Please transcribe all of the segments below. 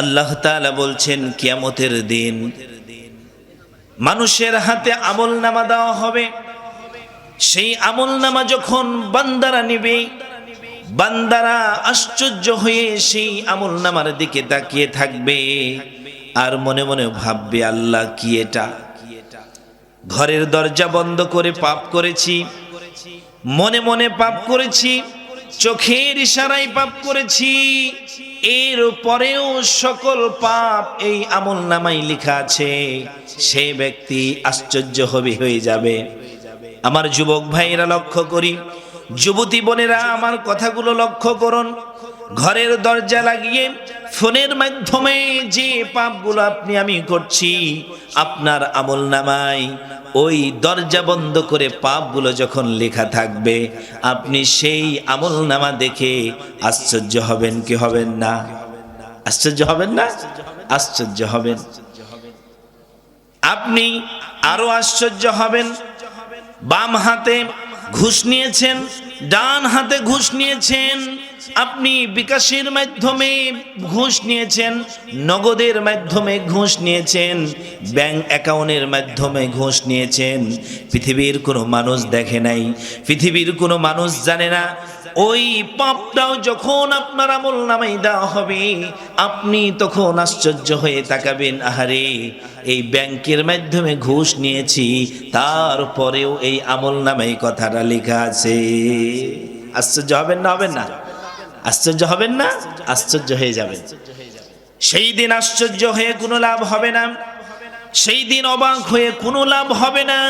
আল্লাহ বলছেন, কিয়ামতের দিন মানুষের হাতে আমল নামা দেওয়া হবে। সেই আমল নামা যখন বান্দারা নিবে, বান্দারা আশ্চর্য হয়ে সেই আমল নামার দিকে তাকিয়ে থাকবে আর মনে মনে ভাববে, আল্লাহ কি এটা? ঘরের দরজা বন্ধ করে পাপ করেছি, মনে মনে পাপ করেছি চোখের ইশারায় পাপ করেছি। এর পরেও সকল পাপ এই আমল নামাই লেখা আছে। সে ব্যক্তি আশ্চর্য হবে, হয়ে যাবে। আমার যুবক ভাইরা লক্ষ্য করি। যুবতী বোনেরা আমার কথাগুলো লক্ষ্য করুন। ঘরের দরজা লাগিয়ে ফোনের মাধ্যমে যে পাপগুলো আপনি, আমি করছি, আপনার আমল নামায় ওই দরজা বন্ধ করে পাপগুলো যখন লেখা থাকবে, আপনি সেই আমল নামা দেখে আশ্চর্য হবেন কি হবেন না? আশ্চর্য হবেন না? আশ্চর্য হবেন। আপনি আরও আশ্চর্য হবেন। বাম হাতে ঘুষ নিয়েছেন, ডান হাতে ঘুষ নিয়েছেন, আপনি বিকাশের মাধ্যমে ঘুষ নিয়েছেন, নগদের মাধ্যমে ঘুষ নিয়েছেন, ব্যাংক অ্যাকাউন্টের মাধ্যমে ঘুষ নিয়েছেন। পৃথিবীর কোনো মানুষ দেখে নাই, পৃথিবীর কোনো মানুষ জানে না ওই পাপটাও যখন আপনার আমল নামাই দেওয়া হবে, আপনি তখন আশ্চর্য হয়ে তাকাবেন, আহারে, এই ব্যাংকের মাধ্যমে ঘুষ নিয়েছি, তারপরেও এই আমল নামাই কথাটা লেখা আছে। আশ্চর্য হবেন না হবেন না? আশ্চর্য হবেন না? আশ্চর্য হয়ে যাবেন। সেই দিন আশ্চর্য হয়ে কোনো লাভ হবে না। সেই দিন অবাক হয়ে কোনো লাভ হবে না।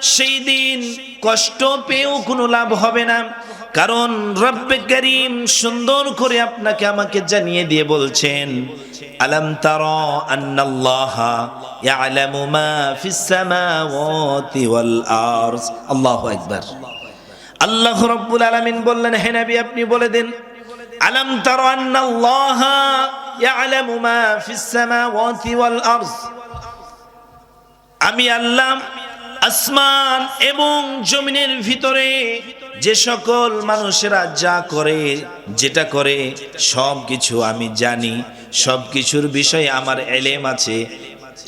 সেই দিন কষ্ট পেয়েও কোনো লাভ হবে না। কারণ রব্বে করিম সুন্দর করে আপনাকে আমাকে জানিয়ে দিয়ে বলছেন, আলম তার আল্লাহু আকবার। আল্লাহ রব্বুল আলামিন বললেন, হে আপনি বলে দেন, আলম তার ওয়াল আমি আল্লাহ, আসমান এবং জমিনের ভিতরে যে সকল মানুষেরা যা করে, যেটা করে সব কিছু আমি জানি সব কিছুর বিষয়ে আমার এলেম আছে।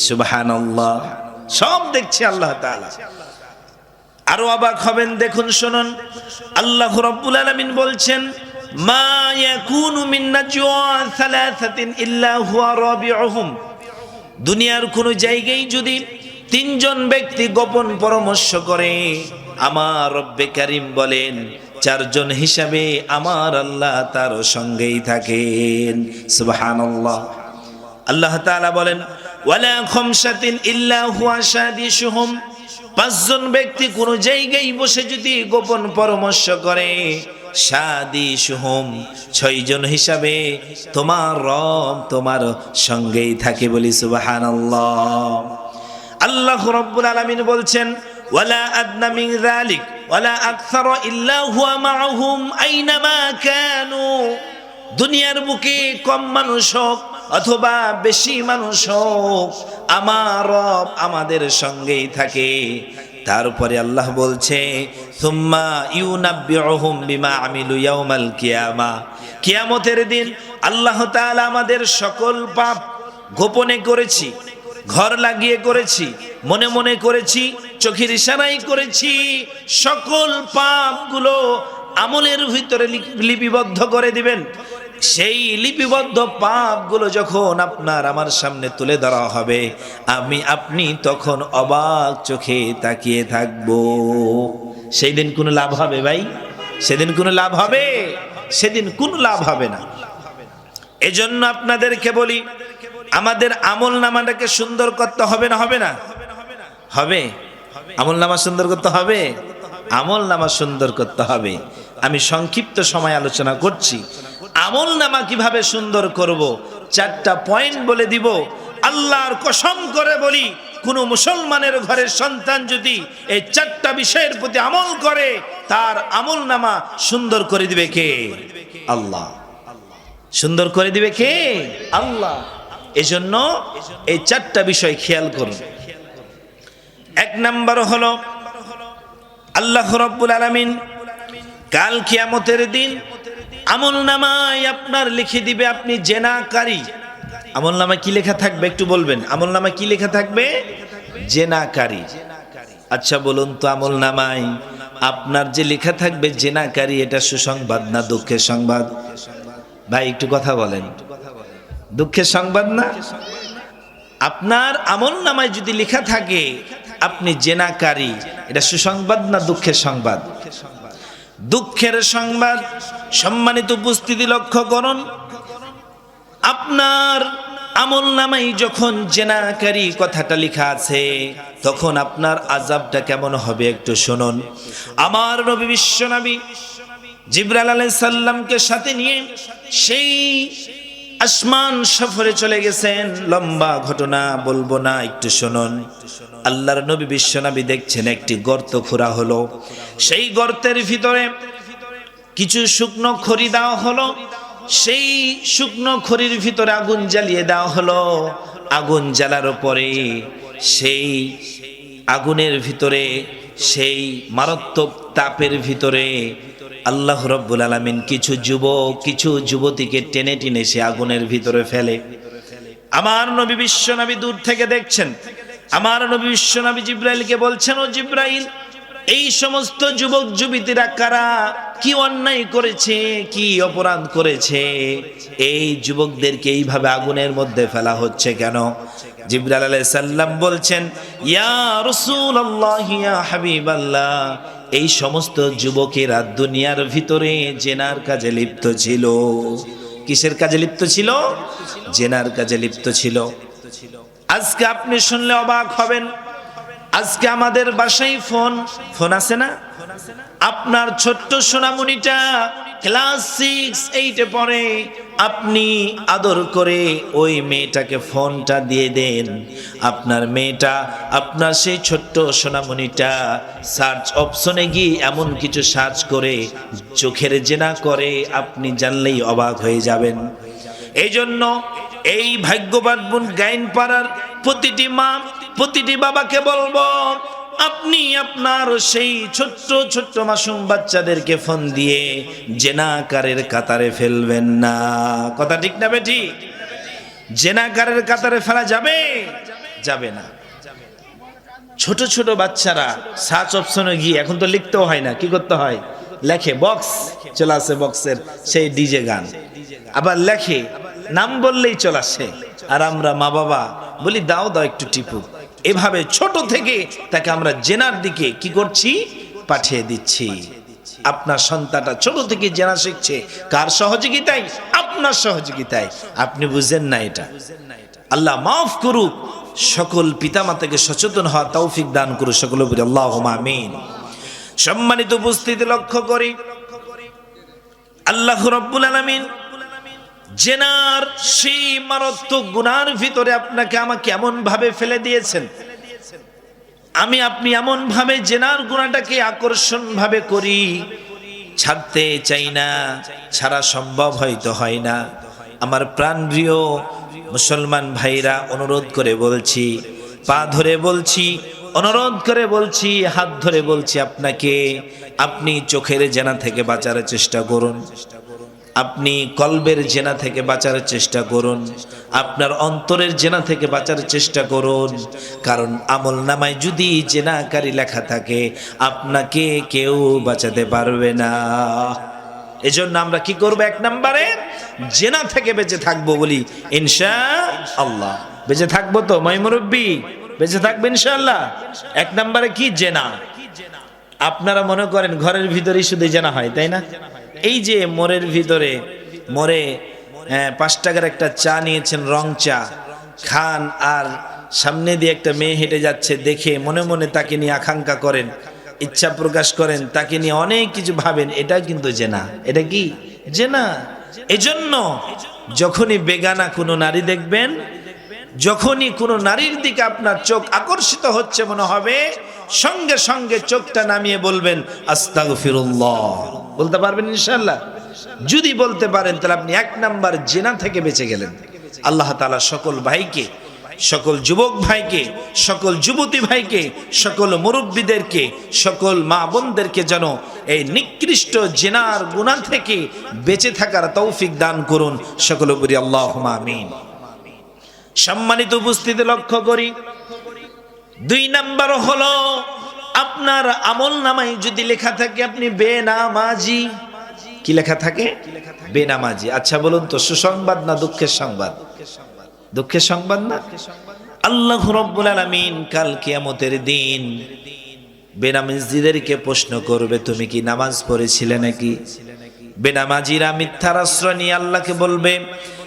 সুবহানাল্লাহ। সব দেখছে আল্লাহ আরও অবাক হবেন, দেখুন, শুনুন। আল্লাহ রাব্বুল আলামিন বলছেন দুনিয়ার কোন জায়গায় যদি তিনজন ব্যক্তি গোপন পরামর্শ করে আমার রব্বে বলেন, চারজন হিসাবে আমার আল্লাহ তার সঙ্গেই থাকেন। সুবহানাল্লাহ। আল্লাহ তাআলা বলেন, ওয়ালা খামসাতিন ইল্লা হুয়া সাদিসুহুম। পাঁচজন ব্যক্তি কোন জায়গায় বসে যদি গোপন পরামর্শ করে সাদি সুহম ছয়জন হিসাবে তোমার রব তোমার সঙ্গেই থাকে বলি সুবাহান আল্লাহ রব্বুল আলামিন বলছেন ওয়ালা আদনা মিন ওয়ালা আকসার ইল্লা হুয়া আইনামা কানু। দুনিয়ার বুকে কম মানুষ হোক অথবা বেশি মানুষ হোক, আমার রব আমাদের সঙ্গেই থাকে। তারপরে আল্লাহ বলছে, সুম্মা বিমা কিয়ামা। কিয়ামতের দিন আল্লাহ তাআলা আমাদের সকল পাপ গোপনে করেছি। ঘর লাগিয়ে করেছি, মনে মনে করেছি, চোখের ইশারাই করেছি। সকল পাপগুলো আমলের ভিতরে লিপিবদ্ধ করে দিবেন। সেই লিপিবদ্ধ পাপগুলো যখন আপনার আমার সামনে তুলে ধরা হবে, আমি আপনি তখন অবাক চোখে তাকিয়ে থাকব। সেই দিন কোনো লাভ হবে ভাই? সেদিন কোনো লাভ হবে? সেদিন কোনো লাভ হবে না। এজন্য আপনাদেরকে বলি আমাদের আমল নামাটাকে সুন্দর করতে হবে না হবে না? হবে। আমল নামা সুন্দর করতে হবে। আমল নামা সুন্দর করতে হবে। আমি সংক্ষিপ্ত সময় আলোচনা করছি। আমল নামা কীভাবে সুন্দর করব? চারটা পয়েন্ট বলে দিব। আল্লাহর কসম করে বলি, কোন মুসলমানের ঘরের সন্তান যদি এই চারটা বিষয়ের প্রতি আমল করে, তার আমল নামা সুন্দর করে দিবে কে? আল্লাহ। সুন্দর করে দিবে কে? আল্লাহ। এজন্য এই চারটা বিষয় খেয়াল করুন। এক নাম্বার হলো, আল্লাহ রব্বুল আলামিন কাল কিয়ামতের দিন আমল নামায় আপনার লিখে দিবে আপনি জেনাকারী। আমল নামা কি লেখা থাকবে একটু বলবেন? আমল নামা কি লেখা থাকবে? জেনাকারী। আচ্ছা বলুন তো আমল নামাই আপনার যে লেখা থাকবে জেনাকারী, এটা সুসংবাদ না দুঃখের সংবাদ? ভাই, একটু কথা বলেন। দুঃখের সংবাদ না? আপনার আমল নামায় যদি লেখা থাকে, আপনি জেনাকারী। এটা সুসংবাদ না দুঃখের সংবাদ? দুঃখের সংবাদ, সম্মানিত উপস্থিতি লক্ষ্য করুন। আপনার আমল নামাই যখন জেনাকারী কথাটা লেখা আছে, তখন আপনার আজাবটা কেমন হবে একটু শুনুন। আমার নবী বিশ্ব নবী জিব্রাল আলাইহিস সাল্লামকে সাথে নিয়ে সেই আসমান সফরে চলে গেছেন। লম্বা ঘটনা বলব না, একটু শুনুন। আল্লাহর নবী বিশ্বনবী দেখছেন, একটি গর্ত খোঁড়া হলো। সেই গর্তের ভিতরে কিছু শুকনো খড়ি দেওয়া হলো। সেই শুকনো খড়ির ভিতরে আগুন জ্বালিয়ে দেওয়া হলো। আগুন জ্বালার পরে সেই আগুনের ভিতরে, সেই মারাত্মক তাপের ভিতরে আল্লাহ রব্বুল আলমিন কিছু যুবক, কিছু যুবতীকে টেনে টেনে সে আগুনের ভিতরে ফেলে। আমার নবী বিশ্ব নবী দূর থেকে দেখছেন। আমার নবী বিশ্ব নবী জিব্রাইলকে বলছেন, ও জিব্রাইল, এই সমস্ত যুবক যুবতীরা কারা? কি অন্যায় করেছে? কি অপরাধ করেছে? এই যুবকদেরকে এইভাবে আগুনের মধ্যে ফেলা হচ্ছে কেন? জিব্রাইল আলাইহিস সাল্লাম বলছেন, ইয়া রসুল রাসূলুল্লাহ, ইয়া হাবিবাল্লাহ এই সমস্ত যুবকেরা দুনিয়ার ভিতরে জেনার কাজে লিপ্ত ছিল। কিসের কাজে লিপ্ত ছিল? জেনার কাজে লিপ্ত ছিল। আজকে আপনি শুনলে অবাক হবেন। আজকে আমাদের বাসায় ফোন ফোন আছে না? আপনার ছোট্ট সোনামণিটা ক্লাস সিক্স, এইটে পড়ে। আপনি আদর করে ওই মেয়েটাকে ফোনটা দিয়ে দেন। আপনার মেয়েটা, আপনার সেই ছোট্ট সোনামণিটা সার্চ অপশনে গিয়ে এমন কিছু সার্চ করে চোখের জেনা করে, আপনি জানলেই অবাক হয়ে যাবেন। এই জন্য এই ভাগ্যবান বোন গাইন পাড়ার প্রতিটি মা, প্রতিটি বাবাকে বলব আপনি আপনার সেই ছোট্ট ছোট্ট মাসুম বাচ্চাদেরকে ফোন দিয়ে জেনাকারের কাতারে ফেলবেন না। কথা ঠিক না বেটি জেনাকারের কাতারে ফেলা যাবে? যাবে না। ছোট ছোট বাচ্চারা সার্চ অপশনে গিয়ে, এখন তো লিখতেও হয় না, কি করতে হয়? লেখে, বক্স, চলে আসে বক্সের সেই ডিজে গান। আবার লেখে, নাম বললেই চলে আসে। আর আমরা মা বাবা বলি, দাও দাও একটু টিপু। এভাবে ছোট থেকে তাকে আমরা জেনার দিকে কি করছি? পাঠিয়ে দিচ্ছি। আপনার সন্তানটা ছোট থেকে জেনা শিখছে। কার সহযোগিতায়? আপনার সহযোগিতায়। আপনি বুঝেন না এটা। আল্লাহ মাফ করুক। সকল পিতামাতাকে সচেতন হওয়া তৌফিক দান করুক সকল উপরে। আল্লাহ আমিন। সম্মানিত উপস্থিতি লক্ষ্য করি। আল্লাহ রব্বুল আলমিন জেনার সেই মারাত্মক গুনার ভিতরে আপনাকে আমাকে এমন ভাবে ফেলে দিয়েছেন। আমি আপনি এমন ভাবে জেনার গুণাটাকে আকর্ষণ ভাবে করি, ছাড়তে চাই না, ছাড়া সম্ভব হয়তো হয় না। আমার প্রাণপ্রিয় মুসলমান ভাইরা, অনুরোধ করে বলছি, পা ধরে বলছি, অনুরোধ করে বলছি, হাত ধরে বলছি আপনাকে, আপনি চোখের জেনা থেকে বাঁচার চেষ্টা করুন। আপনি কলবের জেনা থেকে বাঁচার চেষ্টা করুন। আপনার অন্তরের জেনা থেকে বাঁচার চেষ্টা করুন। কারণ আমল নামায় যদি জেনাকারী লেখা থাকে, আপনাকে কেউ বাঁচাতে পারবে না। এজন্য আমরা কি করব এক নম্বরে? জেনা থেকে বেঁচে থাকব বলি ইনশা আল্লাহ বেঁচে থাকব তো ময়মুরব্বী বেঁচে থাকবে ইনশাআল্লাহ। এক নম্বরে কি? জেনা। আপনারা মনে করেন ঘরের ভিতরেই শুধু জেনা হয়, তাই না? এই যে মোড়ের ভিতরে মোড়ে হ্যাঁ, পাঁচ টাকার একটা চা নিয়েছেন রং চা। খান আর সামনে দিয়ে একটা মেয়ে হেঁটে যাচ্ছে দেখে মনে মনে তাকে নিয়ে আকাঙ্ক্ষা করেন ইচ্ছা প্রকাশ করেন তাকে নিয়ে অনেক কিছু ভাবেন এটা কিন্তু জেনা। এটা কি? জেনা। এজন্য যখনই বেগানা কোনো নারী দেখবেন যখনই কোনো নারীর দিকে আপনার চোখ আকর্ষিত হচ্ছে মনে হবে সঙ্গে সঙ্গে চোখটা নামিয়ে বলবেন, আস্তাগফিরুল্লাহ। বলতে পারবেন ইনশাআল্লাহ? যদি বলতে পারেন, তাহলে আপনি এক নাম্বার জেনা থেকে বেঁচে গেলেন। আল্লাহ তাআলা সকল ভাইকে, সকল যুবক ভাইকে, সকল যুবতী ভাইকে, সকল মুরব্বীদেরকে, সকল মা বোনদেরকে যেন এই নিকৃষ্ট জেনার গুণা থেকে বেঁচে থাকার তৌফিক দান করুন। সকল উপরি আল্লাহ আমিন। সম্মানিত উপস্থিতি লক্ষ্য করি দুই নাম্বার হলো, আপনার আমল নামায় যদি লেখা থাকে আপনি বেনামাজি। কি লেখা থাকে? বেনামাজি। আচ্ছা বলুন তো, সুসংবাদ না দুঃখের সংবাদ? দুঃখের সংবাদ না? আল্লাহ রব্বুল আলামিন কাল কিয়ামতের দিন বেনামাজিদেরকে প্রশ্ন করবে, তুমি কি নামাজ পড়েছিলে নাকি? বেনামাজিরা মিথ্যার আশ্রয় নিয়ে আল্লাহকে বলবে,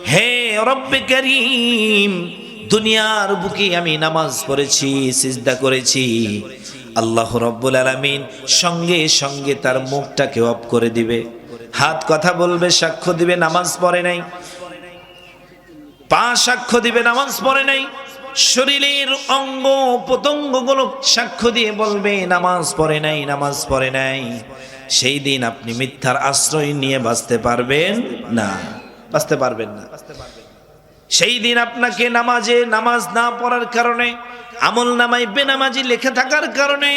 হে রব্বে করিম দুনিয়ার বুকে আমি নামাজ পড়েছি, সিজদা করেছি। আল্লাহ রব্বুল আলামিন সঙ্গে সঙ্গে তার মুখটাকে অফ করে দিবে। হাত কথা বলবে, সাক্ষ্য দিবে, নামাজ পড়ে নাই। পা সাক্ষ্য দিবে, নামাজ পড়ে নাই। শরীরের অঙ্গ প্রত্যঙ্গগুলো সাক্ষ্য দিয়ে বলবে, নামাজ পড়ে নাই, নামাজ পড়ে নাই। সেই দিন আপনি মিথ্যার আশ্রয় নিয়ে বাঁচতে পারবেন না। বাঁচতে পারবেন না। সেই দিন আপনাকে নামাজে নামাজ না পড়ার কারণে, আমল নামায় বেনামাজি লেখা থাকার কারণে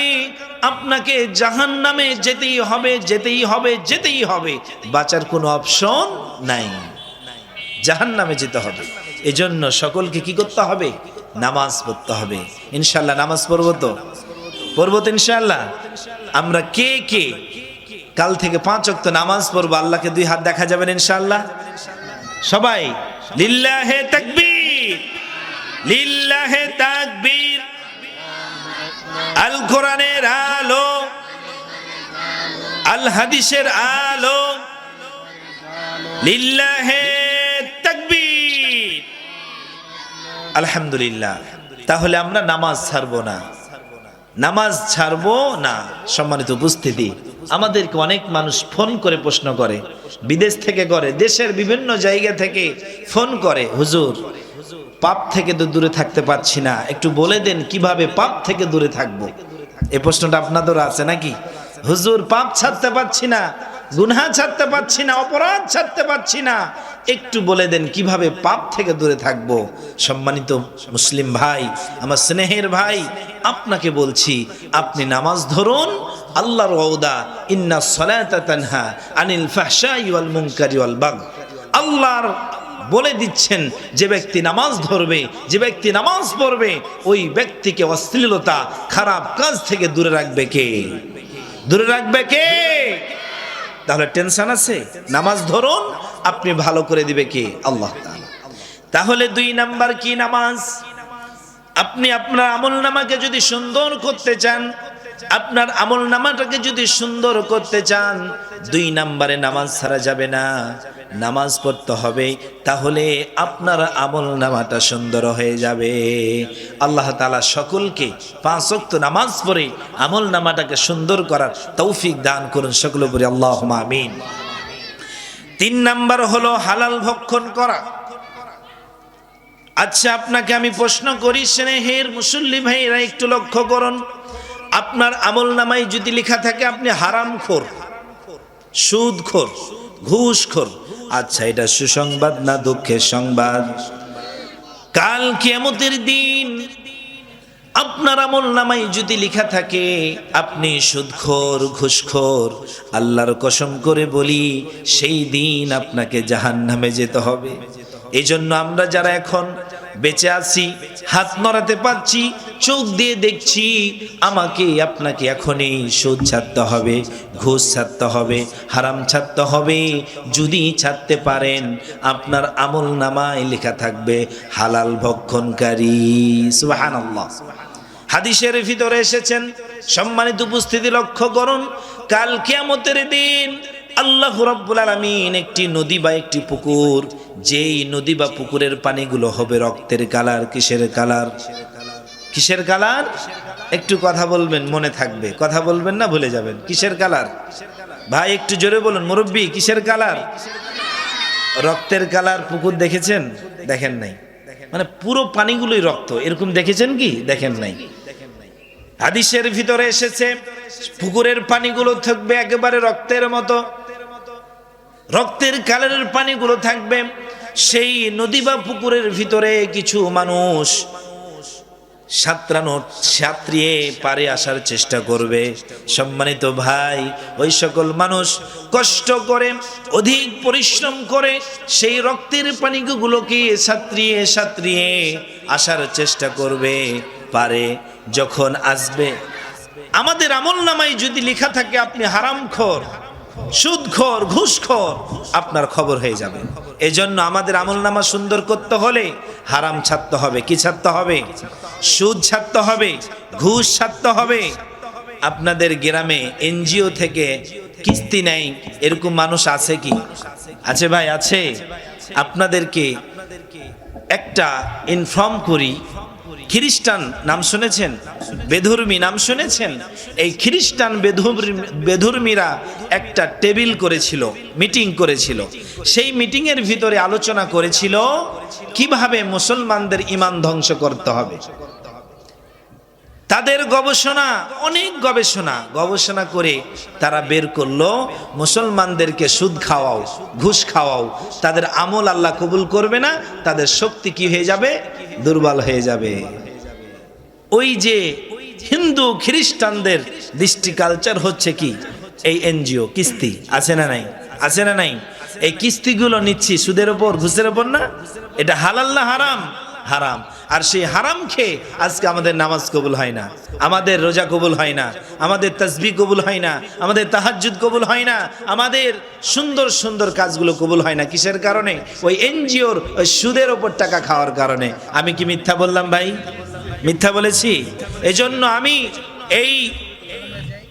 আপনাকে জাহান নামে যেতেই হবে যেতেই হবে যেতেই হবে। বাঁচার কোনো অপশন নাই। জাহান নামে যেতে হবে। এজন্য সকলকে কি করতে হবে? নামাজ পড়তে হবে। ইনশাল্লাহ নামাজ পড়ব তো? পড়ব তো ইনশাল্লাহ আমরা কে কে? কাল থেকে পাঁচ অক্ত নামাজ পড়ব। আল্লাহকে দুই হাত দেখা যাবেন ইনশাল্লাহ সবাই লিল্লাহে তাকবীর লিল্লাহে তাকবীর। আল কোরআনের আলো, আল হাদিসের আলো। লিল্লাহে তাকবীর। আলহামদুলিল্লাহ। তাহলে আমরা নামাজ ছাড়বো না। নামাজ ছাড়বো না। সম্মানিত উপস্থিতি। আমাদেরকে অনেক মানুষ ফোন করে প্রশ্ন করে। বিদেশ থেকে করে, দেশের বিভিন্ন জায়গা থেকে ফোন করে, হুজুর, পাপ থেকে তো দূরে থাকতে পারছি না। একটু বলে দেন কীভাবে পাপ থেকে দূরে থাকব? এই প্রশ্নটা আপনাদের আছে নাকি? হুজুর, পাপ ছাড়তে পারছি না, গুনহা ছাড়তে পারছি না, অপরাধ ছাড়তে পারছি না। একটু বলে দেন কীভাবে পাপ থেকে দূরে থাকব? সম্মানিত মুসলিম ভাই, আমার স্নেহের ভাই, আপনাকে বলছি, আপনি নামাজ ধরুন আল্লাহর ওয়াদা ইন্না সলাতা তানহা আনিল ফাহশাই ওয়াল মুনকারি ওয়াল বাগ আল্লাহর বলে দিচ্ছেন, যে ব্যক্তি নামাজ ধরবে, যে ব্যক্তি নামাজ পড়বে, ওই ব্যক্তিকে অশ্লীলতা, খারাপ কাজ থেকে দূরে রাখবে কে? দূরে রাখবে কে? তাহলে টেনশন আছে? নামাজ ধরুন, আপনি ভালো করে দিবে কে? আল্লাহ। তাহলে দুই নাম্বার কি নামাজ? আপনি আপনার আমল নামাকে যদি সুন্দর করতে চান আপনার আমল নামাটাকে যদি সুন্দর করতে চান, দুই নাম্বারে নামাজ ছাড়া যাবে না। নামাজ পড়তে হবে, তাহলে আপনার আমল নামাটা সুন্দর হয়ে যাবে। আল্লাহ তালা সকলকে পাঁচ ওয়াক্ত নামাজ পড়ে আমল নামাটাকে সুন্দর করার তৌফিক দান করুন সকল বলে আল্লাহ আমিন। তিন নাম্বার হলো হালাল ভক্ষণ করা। আচ্ছা আপনাকে আমি প্রশ্ন করি, স্নেহের মুসল্লি ভাইরা একটু লক্ষ্য করুন। আপনার আমল নামায় যদি লেখা থাকে আপনি হারাম খোর খোর ঘুষ খোর আচ্ছা এটা সুসংবাদ না দুঃখের সংবাদ? কাল কিয়ামতের দিন আপনার আমল নামাই যদি লেখা থাকে, আপনি সুদখোর, ঘুষখোর, আল্লাহর কসম করে বলি, সেই দিন আপনাকে জাহান নামে যেতে হবে। এই জন্য আমরা যারা এখন বেঁচে আছি, হাত নড়াতে পারছি, চোখ দিয়ে দেখছি, আমাকে আপনাকে এখনই সুদ ছাড়তে হবে, ঘুষ ছাড়তে হবে, হারাম ছাড়তে হবে, যদি ছাড়তে পারেন, আপনার আমল নামায় লেখা থাকবে, হালাল ভক্ষণকারী, সুবহানাল্লাহ। হাদিসের ভিতরে এসেছেন, সম্মানিত উপস্থিতি লক্ষ্য করুন, কাল কিয়ামতের দিন আল্লাহ রাব্বুল আলামিন একটি নদী বা একটি পুকুর, যেই নদী বা পুকুরের পানিগুলো হবে রক্তের কালার, কিসের কালার? কিসের কালার? একটু কথা বলবেন, মনে থাকবে। কথা বলবেন না, ভুলে যাবেন। কিসের কালার? ভাই, একটু জোরে বলুন, মুরব্বী, কিসের কালার? রক্তের কালার, পুকুর দেখেছেন? দেখেন নাই। মানে পুরো পানিগুলোই রক্ত। এরকম দেখেছেন কি? দেখেন নাই। হাদিসের ভিতরে এসেছে, পুকুরের পানিগুলো থাকবে একেবারে রক্তের মতো। রক্তের কালারের পানিগুলো থাকবে। সেই নদী বা পুকুরের ভিতরে কিছু মানুষ সাঁতরানো পারে আসার চেষ্টা করবে। সম্মানিত ভাই, ওই সকল মানুষ কষ্ট করে, অধিক পরিশ্রম করে সেই রক্তের পানিগুলোকে সাঁতরিয়ে সাঁতরিয়ে আসার চেষ্টা করবে, পারে। যখন আসবে, আমাদের আমল নামায় যদি লেখা থাকে, আপনি হারামখোর। সুদখোর, ঘুষখোর, আপনার খবর হয়ে যাবে। এজন্য আমাদের আমল নামা সুন্দর করতে হলে হারাম ছাড়তে হবে। কি ছাড়তে হবে? সুদ ছাড়তে হবে, ঘুষ ছাড়তে হবে। আপনাদের গ্রামে এনজিও থেকে কিস্তি নেই এরকম মানুষ আছে কি? আছে ভাই, আছে। আপনাদেরকে একটা ইনফর্ম করি। খ্রিস্টান নাম শুনেছেন? বেধর্মী নাম শুনেছেন? এই খ্রিস্টান বেধর্মী, বেধর্মীরা একটা টেবিল করেছিল, মিটিং করেছিল। সেই মিটিংয়ের ভিতরে আলোচনা করেছিল, কীভাবে মুসলমানদের ইমান ধ্বংস করতে হবে? তাদের গবেষণা, অনেক গবেষণা গবেষণা করে তারা বের করল, মুসলমানদেরকে সুদ খাওয়াও, ঘুষ খাওয়াও। তাদের আমল আল্লাহ কবুল করবে না, তাদের শক্তি কি হয়ে যাবে? দুর্বল হয়ে যাবে। ওই যে হিন্দু খ্রিস্টানদের দৃষ্টি কালচার হচ্ছে কি? এই এনজিও, কিস্তি, আছে না নাই? আছে না নাই? এই কিস্তিগুলো নিচ্ছি সুদের ওপর, ঘুষের ওপর না? এটা হালাল না হারাম? হারাম। আর সেই হারাম খেয়ে আজকে আমাদের নামাজ কবুল হয় না। আমাদের রোজা কবুল হয় না। আমাদের তসবি কবুল হয় না। আমাদের তাহাজ্জুদ কবুল হয় না। আমাদের সুন্দর সুন্দর কাজগুলো কবুল হয় না। কিসের কারণে? ওই এনজিওর, ওই সুদের ওপর টাকা খাওয়ার কারণে। আমি কি মিথ্যা বললাম ভাই? মিথ্যা বলেছি? এজন্য আমি এই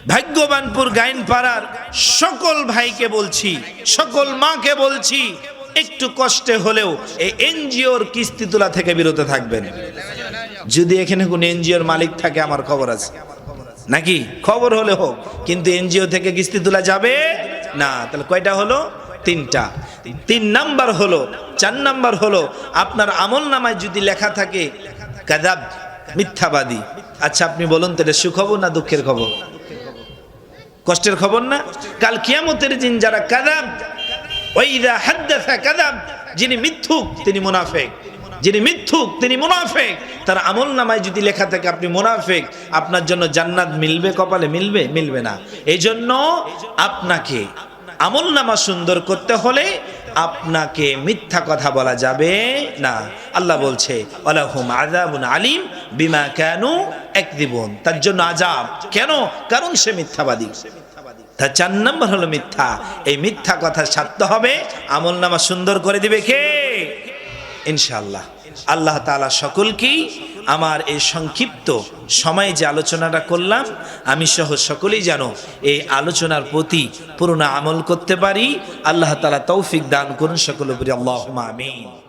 ভাগ্যবানপুর গাইন পাড়ার সকল ভাইকে বলছি, সকল মাকে বলছি একটু কষ্টে হলেও এই এনজিওর কিস্তি তোলা থেকে বিরত থাকবেন। যদি এখানে কোন এনজিওর মালিক থাকে, আমার খবর আছে। নাকি? খবর হলে হোক, কিন্তু এনজিও থেকে কিস্তি তোলা যাবে না। তাহলে কয়টা হলো? তিনটা। তিন নাম্বার হলো, চার নাম্বার হলো, আপনার আমল নামায় যদি লেখা থাকে, কাদাব, মিথ্যাবাদী। আচ্ছা আপনি বলুন, তাহলে সুখবর না দুঃখের খবর? কষ্টের খবর না? কাল কিয়ামতের দিন যারা কাদাব যিনি মিথ্যুক, তিনি মুনাফেক। যিনি মিথ্যুক, তিনি মুনাফেক। তার আমল নামায় যদি লেখা থাকে আপনি মুনাফেক, আপনার জন্য জান্নাত মিলবে, কপালে মিলবে মিলবে না। এই জন্য আপনাকে আমল নামা সুন্দর করতে হলে আপনাকে মিথ্যা কথা বলা যাবে না। আল্লাহ বলছে আলাহুম আজাবুন আলিম বিমা কেন এক দিবন তার জন্য আজাব কেন? কারণ সে মিথ্যাবাদী। তা চার নম্বর হলো মিথ্যা। এই মিথ্যা কথা ছাড়তে হবে, আমল নামা সুন্দর করে দিবে কে? ইনশাল্লাহ আল্লাহ তালা সকলকেই আমার এই সংক্ষিপ্ত সময়ে যে আলোচনাটা করলাম, আমি সহ সকলেই যেন এই আলোচনার প্রতি পুরোনো আমল করতে পারি। আল্লাহ তালা তৌফিক দান করুন সকল আল্লাহ আমিন।